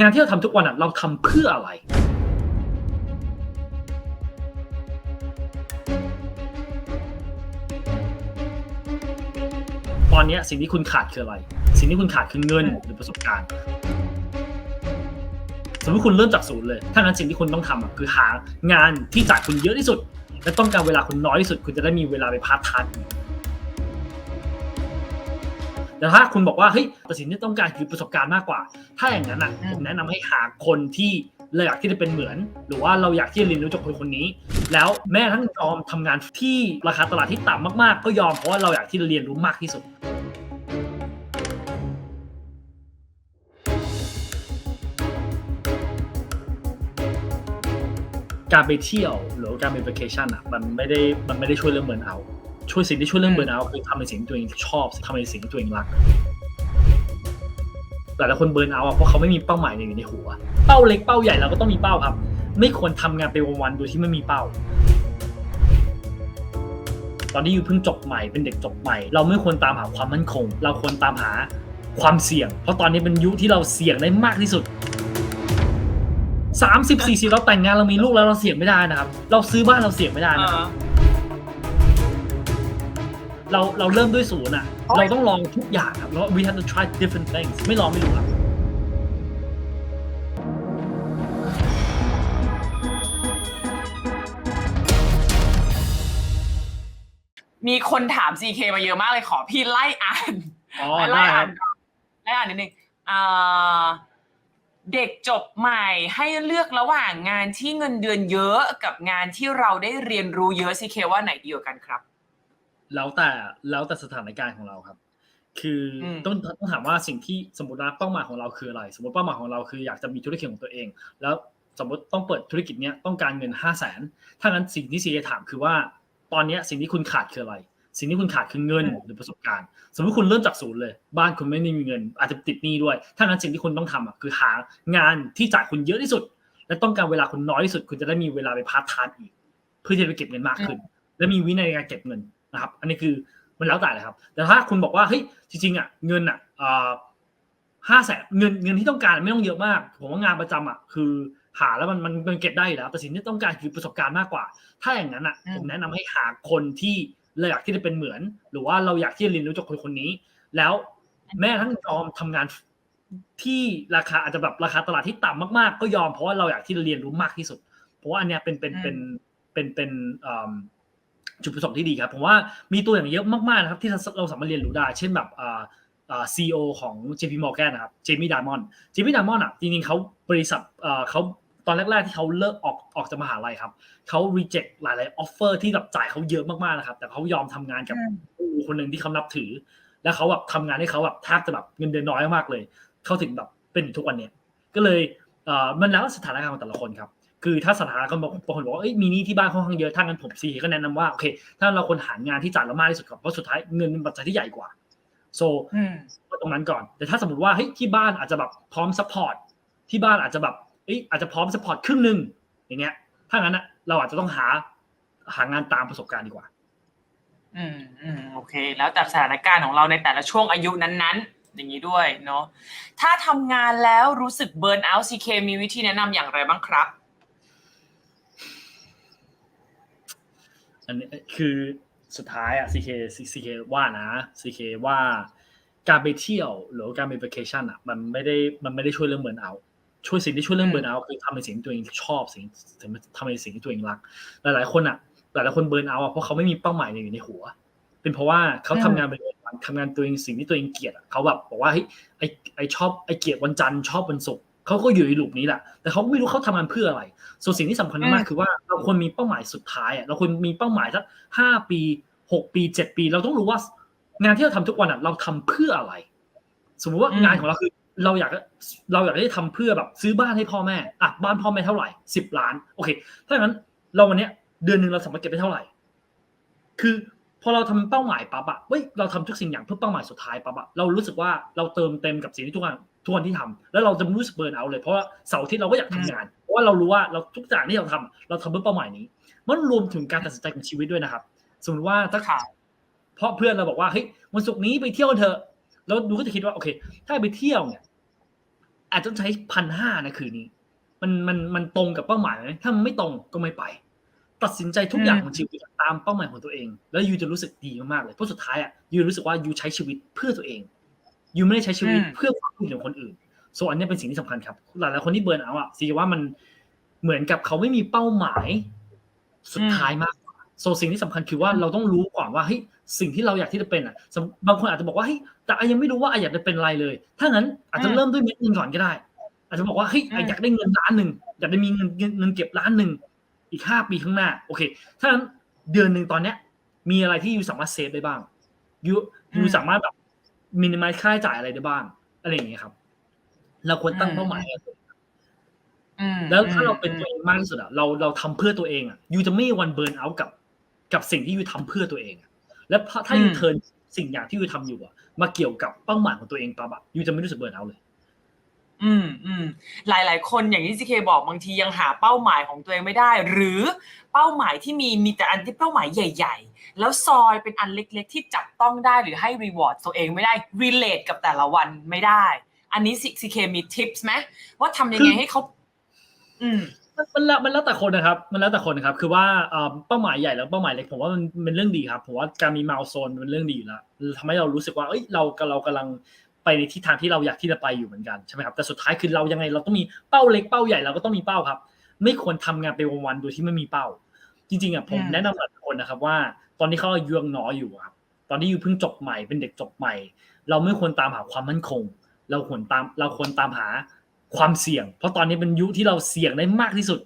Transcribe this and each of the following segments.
งานที่เราทำทุกวันอะเราทำเพื่ออะไร ตอนเนี้ยสิ่งที่คุณขาดคืออะไร สิ่งที่คุณขาดคือเงินหรือประสบการณ์สมมติคุณเริ่มจากศูนย์เลยถ้างั้นสิ่งที่คุณต้องทำอะคือหางานที่จ่ายคุณเยอะที่สุด และต้องการเวลาคุณน้อยที่สุด คุณจะได้มีเวลาไปพาร์ทไทม์อีกแต่ถ้าคุณบอกว่าเฮ้ยแต่สิ่งที่ต้องการคือประสบการณ์มากกว่า ถ้าอย่างนั้นอะอืมผมแนะนำให้หาคนที่เราอยากที่จะเป็นเหมือน หรือว่าเราอยากที่จะเรียนรู้จากคนคนนี้ แล้วแม้ทั้งยอมทำงานที่ราคาตลาดที่ต่ำมากๆ ก็ยอมเพราะว่าเราอยากที่จะเรียนรู้มากที่สุดการไปเที่ยวหรือว่าการไป vacation อะมันไม่ได้มันไม่ได้ช่วยเรื่องเบิร์นเอาท์ช่วยสิ่งที่ช่วยเรื่องเบิร์นเอาท์คือทำในสิ่งที่ตัวเองชอบทำในสิ่งที่ตัวเองรัก หลายๆคนเบิร์นเอาเพราะเขาไม่มีเป้าหมายอยู่ในหัว เป้าเล็กเป้าใหญ่เราก็ต้องมีเป้าครับ ไม่ควรทำงานไปวันๆโดยที่ไม่มีเป้า ตอนนี้อยู่เพิ่งจบใหม่เป็นเด็กจบใหม่ เราไม่ควรตามหาความมั่นคง เราควรตามหาความเสี่ยง เพราะตอนนี้เป็นยุคที่เราเสี่ยงได้มากที่สุดสามสิบสี่สิบเราแต่งงานเรามีลูกแล้วเราเสี่ยงไม่ได้นะครับ เราซื้อบ้านเราเสี่ยงไม่ได้นะครับ เราเราเริ่มด้วยศูนย์อะโอ๊ยเราต้องลองทุกอย่างครับแล้ว we have to try different things ไม่ลองไม่รู้ครับมีคนถาม CK มาเยอะมากเลยขอพี่ไล่อ่านอ๋อไล่ได้คอ่ารันบก่อนไล่อ่านนิดนึงอ่าเด็กจบใหม่ให้เลือกระหว่างงานที่เงินเดือนเยอะกับงานที่เราได้เรียนรู้เยอะ CK ว่าไหนดีกว่ากันครับ แล้วแต่แล้วแต่สถานการณ์ของเราครับ คืออมต้องต้องถามว่าสิ่งที่สมมติว่าเป้าหมายของเราคืออะไร สมมติเป้าหมายของเราคืออยากจะมีธุรกิจของตัวเอง แล้วสมมติต้องเปิดธุรกิจเนี้ยต้องการเงินห้าแสนถ้างั้นสิ่งที่ซีจะถามคือว่า ตอนเนี้ยสิ่งที่คุณขาดคืออะไร สิ่งที่คุณขาดคือเงินหรือประสบการณ์ สมมติคุณเริ่มจากศูนย์เลย บ้านคุณไม่ได้มีเงิน อาจจะติดหนี้ด้วย ถ้างั้นสิ่งที่คุณต้องทำอะคือหางานที่จ่ายคุณเยอะที่สุด และต้องการเวลาคุณน้อยที่สุด คุณจะได้มีเวลาไปพาร์ทไทม์อีก เพื่อที่จะไปเก็บเงินมากขึ้น และมีวินัยในการเก็บเงิน นะครับ อันนี้คือมันแล้วแต่เลยครับ แต่ถ้าคุณบอกว่าเฮ้ยจริงๆอะเงินอะห้าแสนเงินเงินที่ต้องการไม่ต้องเยอะมาก ผมว่างานประจำอะคือหาแล้วมันมันมันเก็บได้อยู่แล้วแต่สิ่งที่ต้องการคือประสบการณ์มากกว่า ถ้าอย่างนั้นอะอืมผมแนะนำให้หาคนที่เราอยากที่จะเป็นเหมือน หรือว่าเราอยากที่จะเรียนรู้จากคนคนนี้ แล้วแม้ทั้งยอมทำงานที่ราคาอาจจะแบบราคาตลาดที่ต่ำมากๆ ก็ยอมเพราะว่าเราอยากที่จะเรียนรู้มากที่สุด เพราะว่าอันเนี้ยเป็นเป็นเป็นเป็นเป็นเอ่อ จุดประสงค์ที่ดีครับผมว่ามีตัวอย่างเยอะมากๆนะครับที่เราสามารถเรียนรู้ได้ เช่นแบบอ่าอ่าซีอของ JP Morgan นะครับเจมี่ดามอนเจมี่ดามอนอะจริงๆเขาบริษัทเอ่อเขาตอนแรกๆที่เขาเลิกออกออกจากมหาลัยครับเขา reject หลายๆ offer ที่แบบจ่ายเขาเยอะมากๆนะครับ แต่เขายอมทำงานกับครูคนหนึ่งที่เขานับถือ แล้วเขาแบบทำงานให้เขาแบบแทบจะแบบเงินเดือนน้อยมากเลย เขาถึงแบบเป็นอยู่ทุกวันเนี้ยก็เลยเอ่อมันแล้วแต่สถานการณ์ของแต่ละคนครับ คือถ้าสถานการณ์บางบางคนบอกว่าเอ้ยมีหนี้ที่บ้านค่อนข้างเยอะถ้างั้นผมซีก็แนะนำว่าโอเค ถ้าเราควรหางานที่จ่ายเรามากที่สุดก่อนเพราะสุดท้ายเงินเป็นปัจจัยที่ใหญ่กว่าโซอืมก็ตรงนั้นก่อน แต่ถ้าสมมติว่าเฮ้ยที่บ้านอาจจะแบบพร้อมซัพพอร์ตที่บ้านอาจจะแบบเอ้ยอาจจะพร้อมซัพพอร์ตครึ่งหนึ่งอย่างเงี้ย ถ้างั้นนะเราอาจจะต้องหาหางานตามประสบการณ์ดีกว่า อืมอืมโอเค แล้วแต่สถานการณ์ของเราในแต่ละช่วงอายุนั้นๆ อย่างนี้ด้วยเนาะถ้าทำงานแล้วรู้สึกเบิร์นเอาท์ CK มีวิธีแนะนำอย่างไรบ้างครับ อันนี้คือสุดท้ายอะ CK CK ว่านะ CK ว่าการไปเที่ยวหรือว่าการไป vacation อะ มันไม่ได้มันไม่ได้ช่วยเรื่องเบิร์นเอาท์ช่วยสิ่งที่ช่วยเรื่องอืมเบิร์นเอาท์คือทำในสิ่งที่ตัวเองชอบสิ่งทำในสิ่งที่ตัวเองรัก หลาย ๆ คนอะ หลายๆคนเบิร์นเอาท์อะเพราะเขาไม่มีเป้าหมายอยู่ในหัว เป็นเพราะว่าเขาทำงานไปวันๆทำงานตัวเองสิ่งที่ตัวเองเกลียดอะเขาแบบบอกว่าเฮ้ยไอไอชอบไอเกลียดวันจันทร์ชอบวันศุกร์ เขาก็อยู่ในลูปนี้แหละแต่เขาไม่รู้เขาทำงานเพื่ออะไร ส่วนสิ่งที่สำคัญมากๆคือว่าเราควรมีเป้าหมายสุดท้ายอะเราควรมีเป้าหมายสักห้าปีหกปีเจ็ดปี เราต้องรู้ว่างานที่เราทำทุกวันอะเราทำเพื่ออะไร สมมุติว่าอืมงานของเราคือเราอยากเราอยากได้ทำเพื่อแบบซื้อบ้านให้พ่อแม่อะบ้านพ่อแม่เท่าไหร่สิบล้าน โอเค ถ้าอย่างนั้นเราวันเนี้ยเดือนหนึ่งเราสามารถเก็บได้เท่าไหร่ คือ พอเราทำเป้าหมายปั๊บอะเว้ยเราทำทุกสิ่งอย่างเพื่อเป้าหมายสุดท้ายปั๊บอะเรารู้สึกว่าเราเติมเต็มกับสิ่งที่ทุกวันทุกวันที่ทำแล้วเราจะไม่รู้สึกเบิร์นเอาท์เลยเพราะว่าเสาร์อาที่เราก็อยากทำงาน เพราะว่าเรารู้ว่าเราทุกอย่างที่เราทำเราทำเพื่อเป้าหมายนี้ มันรวมถึงการตัดสินใจของชีวิตด้วยนะครับ สมมติว่าถ้าค่ะเพราะเพื่อนเราบอกว่าเฮ้ยวันศุกร์นี้ไปเที่ยวกันเถอะแล้วดูก็จะคิดว่าโอเค ถ้าไปเที่ยวเนี่ยอาจจะใช้พันห้านะคืนนี้ มันมันมันตรงกับเป้าหมายไหมถ้ามันไม่ตรงก็ไม่ไป ตัดสินใจทุกอย่างของชีวิตตามเป้าหมายของตัวเอง แล้วยูจะรู้สึกดีมากๆเลยเพราะสุดท้ายอะยูรู้สึกว่ายูใช้ชีวิตเพื่อตัวเองยูไม่ได้ใช้ชีวิตอืมเพื่อความคิดของคนอื่นส่วนอันนี้เป็นสิ่งที่สำคัญครับ หลายๆคนที่เบิร์นเอาท์อะซีว่ามันเหมือนกับเขาไม่มีเป้าหมาย สุดท้ายมากกว่าโซสิ่งที่สำคัญคือว่าเราต้องรู้ก่อนว่าเฮ้ยสิ่งที่เราอยากที่จะเป็นอะสำบางคนอาจจะบอกว่าเฮ้ยแต่อายังไม่รู้ว่าอาอยากจะเป็นอะไรเลย ถ้างั้นอาจจะเริ่มด้วยเม็ดเงินก่อนก็ได้ อาจจะบอกว่าเฮ้ยอะอยากได้เงินล้านหนึ่งอยากได้มีเงินเงินเงินเก็บล้านหนึ่ง อีกห้าปีข้างหน้า โอเค ถ้างั้นเดือนหนึ่งตอนเนี้ย มีอะไรที่ยูสามารถเซฟได้บ้างยูยูสามารถแบบมินิมัลค่าใช้จ่ายอะไรได้บ้างอะไรอย่างเงี้ยครับ เราควรตั้งเป้าหมายให้ตัวเองอืมแล้วถ้าเราเป็นอืมตัวเองมากที่สุดอะเราเราทำเพื่อตัวเองอะยูจะไม่มีวันเบิร์นเอาท์กับ กับสิ่งที่ยูทำเพื่อตัวเองอะแล้วถ้าถ้ายูเทิร์นสิ่งอย่างที่ยูทำอยู่อะมาเกี่ยวกับเป้าหมายของตัวเองปั๊บอะยูจะไม่รู้สึกเบิร์นเอาท์เลย อืมอืมหลายๆคนอย่างที่ซีเคบอกบางทียังหาเป้าหมายของตัวเองไม่ได้ หรือเป้าหมายที่มีมีแต่อันที่เป้าหมายใหญ่ ๆ แล้วซอยเป็นอันเล็ก ๆ ที่จับต้องได้หรือให้รีวอร์ดตัวเองไม่ได้ relate กับแต่ละวันไม่ได้ อันนี้ซีเคมีทิปส์ไหมว่าทำยังไงให้เขาอืมมันมันแล้วมันแล้วแต่คนนะครับ มันแล้วแต่คนนะครับ คือว่าเอ่อเป้าหมายใหญ่แล้วเป้าหมายเล็กผมว่ามันเป็นเรื่องดีครับผมว่าการมีมาลโซนเป็นเรื่องดีอยู่แล้วทำให้เรารู้สึกว่าเอ้ยเราเรากำลัง ไปในทิศทางที่เราอยากที่จะไปอยู่เหมือนกันใช่ไหมครับแต่สุดท้ายคือเรายังไงเราต้องมีเป้าเล็กเป้าใหญ่เราก็ต้องมีเป้าครับ ไม่ควรทำงานไปวันๆโดยที่ไม่มีเป้า จริงๆอะผมอืมแนะนำหลายคนนะครับว่า ตอนนี้เขาอายุยังน้อยอยู่ครับตอนที่อยู่เพิ่งจบใหม่เป็นเด็กจบใหม่ เราไม่ควรตามหาความมั่นคง เราควรตามเราควรตามหาความเสี่ยง เพราะตอนนี้เป็นยุคที่เราเสี่ยงได้มากที่สุด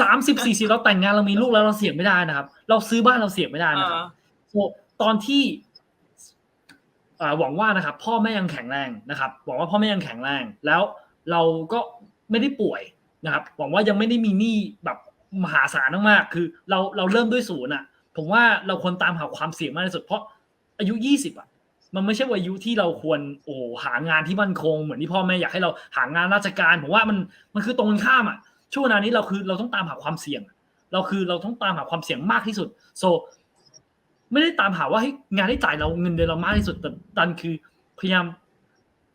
สามสิบสี่สิบเราแต่งงานเรามีลูกแล้วเราเสี่ยงไม่ได้นะครับ เราซื้อบ้านเราเสี่ยงไม่ได้นะครับโอ้ตอนที่อ่า หวังว่านะครับพ่อแม่ยังแข็งแรงนะครับหวังว่าพ่อแม่ยังแข็งแรง แล้วเราก็ไม่ได้ป่วยนะครับหวังว่ายังไม่ได้มีหนี้แบบมหาศาลมากๆคือเราเราเริ่มด้วยศูนย์อะผมว่าเราควรตามหาความเสี่ยงมากที่สุด เพราะอายุยี่สิบอะมันไม่ใช่วัยอายุที่เราควรโอ้หางานที่มั่นคง เหมือนที่พ่อแม่อยากให้เราหางานราชการผมว่ามันมันคือตรงข้ามอะช่วงเวลานี้เราคือเราต้องตามหาความเสี่ยง เราคือเราต้องตามหาความเสี่ยงมากที่สุดโซ ไม่ได้ตามหาว่าเฮ้ยงานที่จ่ายเราเงินเดือนเรามากที่สุดแต่ดันคือพยายาม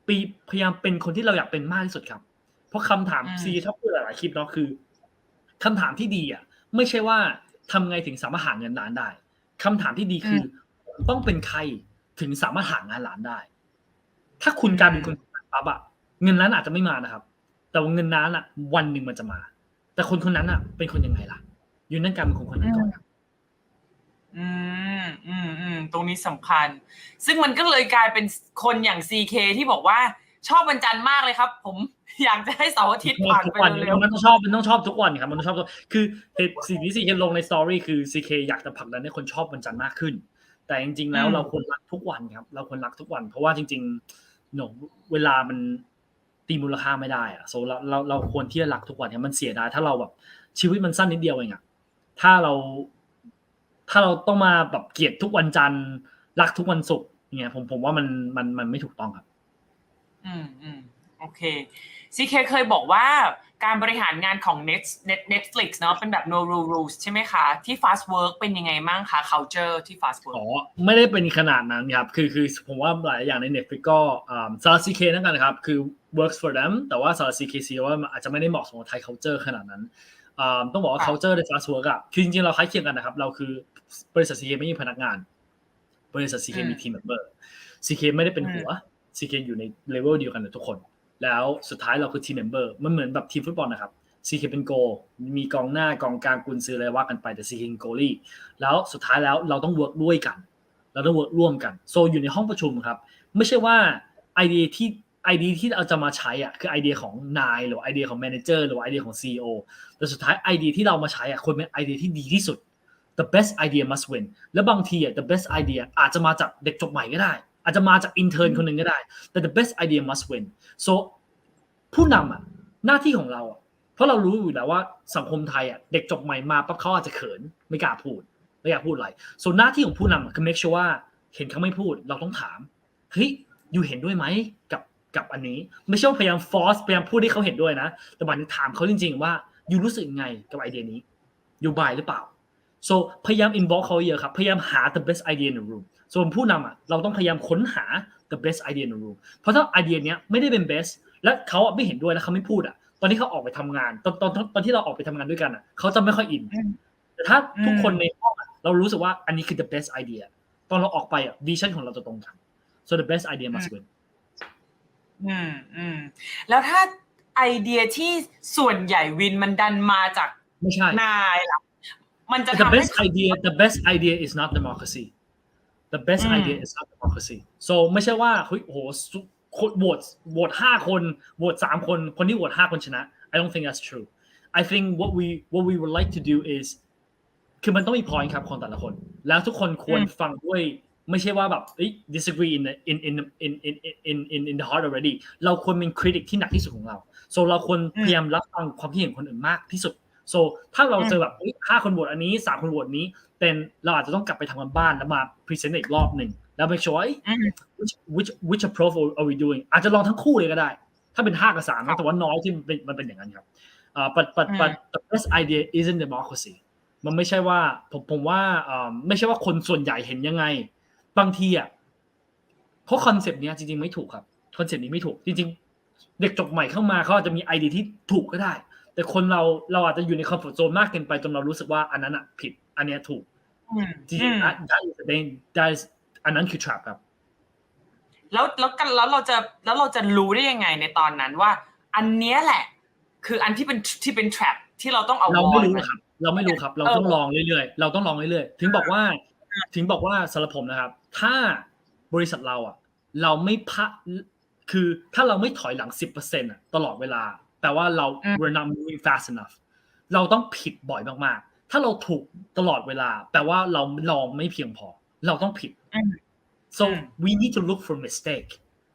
ปีพยายามเป็นคนที่เราอยากเป็นมากที่สุดครับ เพราะคำถามอืมซีชอบพูดหลายๆคลิปเนาะคือคำถามที่ดีอะ ไม่ใช่ว่าทำไงถึงสามารถหาเงินล้านได้คำถามที่ดีคืออต้องเป็นใครถึงสามารถหางานล้านได้ ถ้าคุณกลารเป็นคนปั๊บอะเงินล้านอาจจะไม่มานะครับ แต่ว่าเงินล้านอะวันหนึ่งมันจะมา แต่คนคนนั้นอะเป็นคนยังไงล่ะอยูนั่นการเป็นคนคนนั้นก่อนครับ อืมอืมอืมตรงนี้สำคัญ ซึ่งมันก็เลยกลายเป็นคนอย่าง CK ที่บอกว่าชอบวันจันทร์มากเลยครับ ผม อยากจะให้เสาร์อาทิตย์ผ่านทุกไปวันเร็วมันต้องชอบมันต้องชอบทุกวันครับมันต้องชอบทุกคือเหตุสิ่งที่ซีเคลงในสตอรี่คือซีเคอยากจะผลักดันให้คนชอบวันจันทร์มากขึ้น แต่จริง ๆ แล้วเราควรรักทุกวันครับ เราควรรักทุกวัน เพราะว่าจริงๆหนูเวลามันตีมูลค่าไม่ได้อะโซเราเราเราควรที่จะรักทุกวันครับมันเสียดายถ้าเราแบบชีวิตมันสั้นนิดเดียวเองอะถ้าเรา ถ้าเราต้องมาแบบเกลียดทุกวันจันทร์รักทุกวันศุกร์เนี่ยผมผมว่ามันมันมันไม่ถูกต้องครับๆอืมอืมโอเค CK เคยบอกว่าการบริหารงานของ Net Net Netflix เนาะเป็นแบบ no rule rules ใช่ไหมคะ ที่ fast work เป็นยังไงบ้างคะ culture ที่ fast work อ๋อไม่ได้เป็นขนาดนั้นครับ คือคือผมว่าหลายอย่างใน Netflix ก็สำหรับ CK นั่นกันนะครับ คือ works for them แต่ว่าสำหรับ CK ซีว่ามันอาจจะไม่ได้เหมาะสมกับไทย culture ขนาดนั้นอ่า ต้องบอกว่าค่ะ culture ใน fast work อะคือจริงๆ เราคล้ายเคียงกันนะครับ เราคือบริษัท CK ไม่มีพนักงาน บริษัท CK มี team member CK ไม่ได้เป็นหัว CK อยู่ใน level เดียวกันกับทุกคน แล้วสุดท้ายเราคือ team member มันเหมือนแบบทีมฟุตบอลนะครับ CK เป็นโก มีกองหน้ากองกลางกุนซืออะไรว่ากันไปแต่ CK เป็นโกลี่ แล้วสุดท้ายแล้วเราต้องเวิร์กด้วยกัน เราต้องเวิร์กร่วมกัน โซอยู่ในห้องประชุมครับ ไม่ใช่ว่าไอเดียที่ ไอเดียที่เราจะมาใช้อะคือไอเดียของนายหรือไอเดียของแมเนเจอร์หรือไอเดียของ CEO แต่สุดท้ายไอเดียที่เรามาใช้อะควรเป็นไอเดียที่ดีที่สุด the best idea must win และบางทีอะ the best idea อาจจะมาจากเด็กจบใหม่ก็ได้ อาจจะมาจาก intern คนหนึ่งก็ได้ แต่ the best idea must win so ผู้นำอะหน้าที่ของเราอะเพราะเรารู้อยู่แล้วว่าสังคมไทยอะเด็กจบใหม่มาปั๊บเขาอาจจะเขินไม่กล้าพูดไม่อยากพูดอะไรส่วนหน้าที่ของผู้นำคือ make sure ว่าเห็นเขาไม่พูดเราต้องถามเฮ้ยอยู่เห็นด้วยไหมกับ กับอันนี้ ไม่ใช่ว่าพยายาม force พยายามพูดให้เขาเห็นด้วยนะ แต่บันถามเขาจริง ๆ ว่าอยู่รู้สึกไงกับไอเดียนี้อยู่บายหรือเปล่า so พยายาม involve เขาเยอะครับ พยายามหา the best idea in the room ส่วนผู้นำอะเราต้องพยายามค้นหา the best idea in the room เพราะถ้าไอเดียเนี้ยไม่ได้เป็น best และเขาไม่เห็นด้วยแล้วเขาไม่พูดอะ ตอนที่เขาออกไปทำงาน ตอนตอนตอนที่เราออกไปทำงานด้วยกันอะเขาจะไม่ค่อยอิน แต่ถ้าทุกคนในห้องอะเรารู้สึกว่าอันนี้คือ the best idea ตอนเราออกไปอะ vision ของเราจะตรงกัน so the best idea must win อืมอืมแล้วถ้าไอเดียที่ส่วนใหญ่วินมันดันมาจากไม่ใช่นายล่ะมันจะ the ทำให้ best idea the best idea is not democracy the best อืม idea is not democracy so ไม่ใช่ว่าเฮ้ยโหสุคนโหวตโหวตห้าคนโหวตสามคนคนที่โหวตห้าคนชนะ I don't think that's true I think what we what we would like to do is คือมันต้องมี point ครับของแต่ละคน แล้วทุกคนควรอืมฟังด้วย ไม่ใช่ว่าแบบเอ้ย disagree in the in in in in in in in the heart already เราควรเป็น critic ที่หนักที่สุดของเรา so เราควรพยายามรับฟังความคิดเห็นคนอื่นมากที่สุด so ถ้าเราเจอแบบเฮ้ยห้าคนโหวตอันนี้สามคนโหวตนี้เป็นเราอาจจะต้องกลับไปทำกันบ้านแล้วมา present อีกรอบหนึ่งแล้ว make sure ว่าเอ้ยอืม which which which approach are we doing อาจจะลองทั้งคู่เลยก็ได้ ถ้าเป็นห้ากับสามครันะบแต่ว่าน้อยที่มันเป็นมันเป็นอย่างนั้นครับอ่า but but อืม but the best idea isn't democracy มันไม่ใช่ว่าผมผมว่าอ่าไม่ใช่ว่าคนส่วนใหญ่เห็นยังไง บางทีอะเพราะคอนเซปต์เนี้ยจริงๆไม่ถูกครับคอนเซปต์นี้ไม่ถูกจริง ๆ เด็กจบใหม่เข้ามาเขาอาจจะมีไอเดียที่ถูกก็ได้ แต่คนเราเราอาจจะอยู่ในคอมฟอร์ z โซนมากเกินไปจนเรารู้สึกว่าอันนั้นอะผิด อันเนี้ยถูกอืมจริงอืมๆ that that is the thing- that is อันนั้นคือ trap ครับ แล้วแล้วกันแล้วเราจะแล้วเราจะรู้ได้ยังไงในตอนนั้นว่า อันเนี้ยแหละ คืออันที่เป็นที่เป็น trap ที่เราต้องเอาเราไม่วรู้นครับ เราไม่รู้ครับ เราเออต้องลองเรื่อยๆ เราต้องลองเรื่อยๆ ถึงบอกว่า ถึงบอกว่าสำหรับผมนะครับ ถ้าบริษัทเราอะ เราไม่พะคือถ้าเราไม่ถอยหลัง10%อะตลอดเวลาแต่ว่าเราอืม we're not moving fast enough เราต้องผิดบ่อยมากๆ ถ้าเราถูกตลอดเวลาแต่ว่าเราลองไม่เพียงพอ เราต้องผิดอืม so อืม we need to look for mistake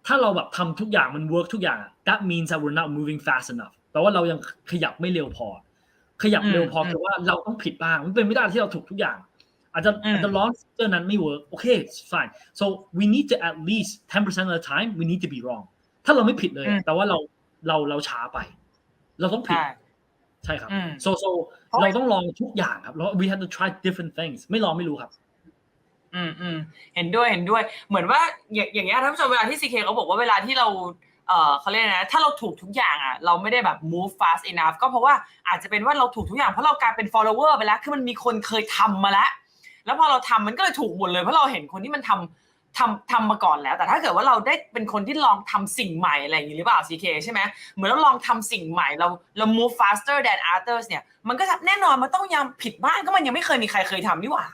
ถ้าเราแบบทำทุกอย่างมัน work ทุกอย่างอะ that means that we're not moving fast enough แปลว่าเรายังขยับไม่เร็วพอ ขยับเร็วพออืมคือว่าเราต้องผิดบ้าง มันเป็นไม่ได้ที่เราถูกทุกอย่าง อาจจะอืมอาจจะร้อนเจอนั้นไม่ work โอเค it's fine so we need to at least 10% of the time we need to be wrong ถ้าเราไม่ผิดเลยอืมแต่ว่าเราเราเราช้าไป เราต้องผิด ใช่ใช่ครับอืม so so เพราะเราต้องลองทุกอย่างครับแล้ว we have to try different things ไม่ลองไม่รู้ครับอืมอืมเห็นด้วยเห็นด้วย เหมือนว่าอย่างอย่างเงี้ยท่านผู้ชมเวลาที่ซีเคเขาบอกว่าเวลาที่เราเอ่อเขาเรียกนะถ้าเราถูกทุกอย่างอะเราไม่ได้แบบ move fast enough ก็เพราะว่าอาจจะเป็นว่าเราถูกทุกอย่างเพราะเรากลายเป็น follower ไปแล้ว คือมันมีคนเคยทำมาแล้ว แล้วพอเราทำมันก็เลยถูกหมดเลยเพราะเราเห็นคนที่มันทำทำทำมาก่อนแล้ว แต่ถ้าเกิดว่าเราได้เป็นคนที่ลองทำสิ่งใหม่อะไรอย่างนี้หรือเปล่า CK ใช่ไหมเหมือนเราลองทำสิ่งใหม่เราเรา move faster than others เนี่ยมันก็จะแน่นอนมันต้องยังผิดบ้างก็มันยังไม่เคยมีใครเคยทำนี่หว่า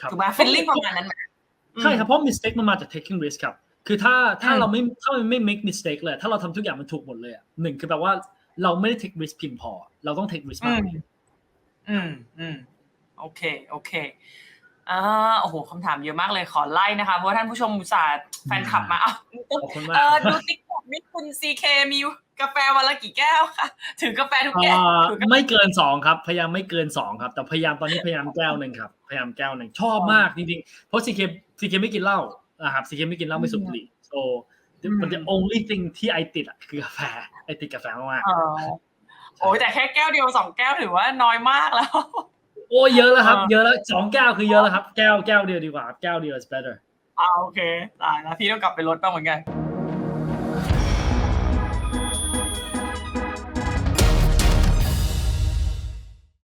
ครับถูกไหม feeling ประมาณนั้นไหมใช่ครับเพราะ mistake มันมาจาก taking risk ครับคือถ้าถ้าอืมเราไม่ถ้ามันไม่ make mistake เลย ถ้าเราทำทุกอย่างมันถูกหมดเลยอะหนึ่งคือแบบว่าเราไม่ได้ take risk เพียงพอ เราต้อง take risk อืมากมกว่านี้อืมอืมโอเคโอเค อ่าโอ้โหคำถามเยอะมากเลยขอไล่นะคะ เพราะว่าท่านผู้ชมอุตส่าห์แฟนคลับมาเอ้าขอบคุณมาเอกอดูติ๊กต็อกนี่คุณซีเคมีกาแฟวันละกี่แก้วคะถือกาแฟทุกเอ่แก้วอถือกาแฟไม่เกินสองครับ พยายามไม่เกินสองครับ แต่พยายามตอนนี้พยายามแก้วหนึ่งครับ พยายามแก้วหนึ่งชอบมากจริงๆเพราะ CK CK ไม่กินเหล้านะครับ CK ไม่กินเหล้าไม่สูบบุหรี่ so the but the only thing ที่ไอติดอะคือกาแฟไอติดกาแฟมากเออโอ้ยแต่แค่แก้วเดียวสองแก้วถือว่าน้อยมากแล้วๆ โอ้ยเยอะแล้วครับเออเยอะแล้วสองแก้วคือเยอะแล้วครับ แก้วแก้วเดียวดีกว่า แก้วเดียว is better อ่าโอเคตายแล้วพี่ต้องกลับไปลดบ้างเหมือนกัน